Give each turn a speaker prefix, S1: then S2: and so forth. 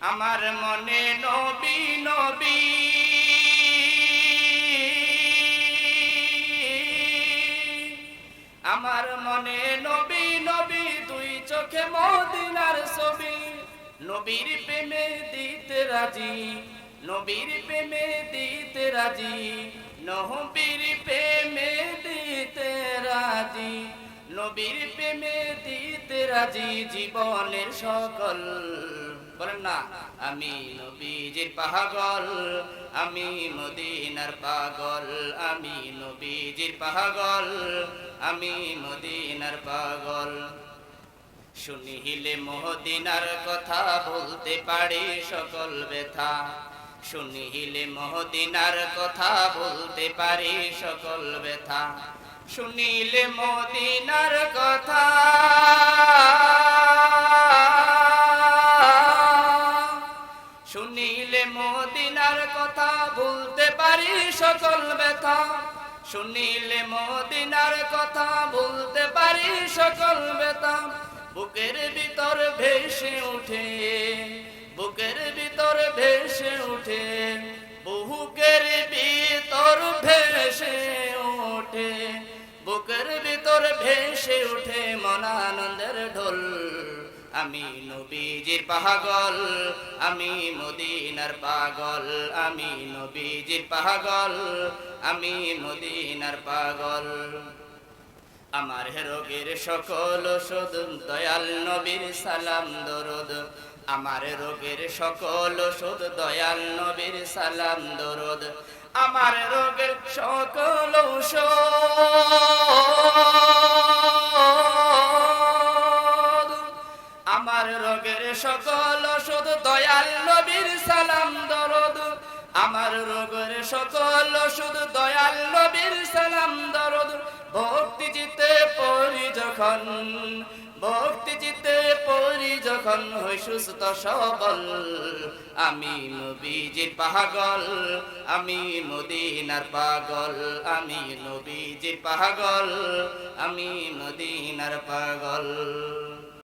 S1: আমার মনে নবী নবী। আমার মনে নবী নবী, দুই চোখে মদিনার ছবি। নবীর প্রেমে দিতে রাজি, নবীর প্রেমে দিতে রাজি নহবীর প্রেমে দিতে রাজি, নবীর প্রেমে দিতে রাজি জীবনের সকল বলেন না, আমি নবীজির পাগল, আমি মদিনার পাগল, আমি নবীজির পাগল, আমি মদিনার পাগল। শুনিলে মহদিনার কথা বলতে পারি সকল ব্যথা। শুনিলে মহদিনার কথা বলতে পারি সকল ব্যথা। শুনিলে মদিনার কথা বলতে সকল ব্যথা। শুনিলে মদিনার কথা, বলতে পারি সকল ব্যথা। বুকের ভিতর ভেসে উঠে, বুকের ভিতর ভেসে উঠে বুকের ভিতর ভেসে ওঠে বুকের ভিতর ভেসে উঠে, মনানন্দের আমি নবীজির পাগল, আমি মদিনার পাগল, আমি নবীজির পাগল, আমি মদিনার পাগল। আমার রোগের সকল ওষুধ, দয়াল নবীর সালাম, দরদ। আমার রোগের সকল ওষুধ, দয়াল নবীর সালাম, দরদ। আমার রোগের সকল ঔষধ ওষুধ দয়াল নবীর সালাম দরদ। আমার রোগের সকল ওষুধ দয়াল নবীর সালাম দরদ। ভক্তি জিতে পড়ি যখন, ভক্তি জিতে পড়ি যখন হই সুস্থ সবল। আমি নবীজির পাগল, আমি মদিনার পাগল, আমি নবীজির পাগল, আমি মদিনার পাগল।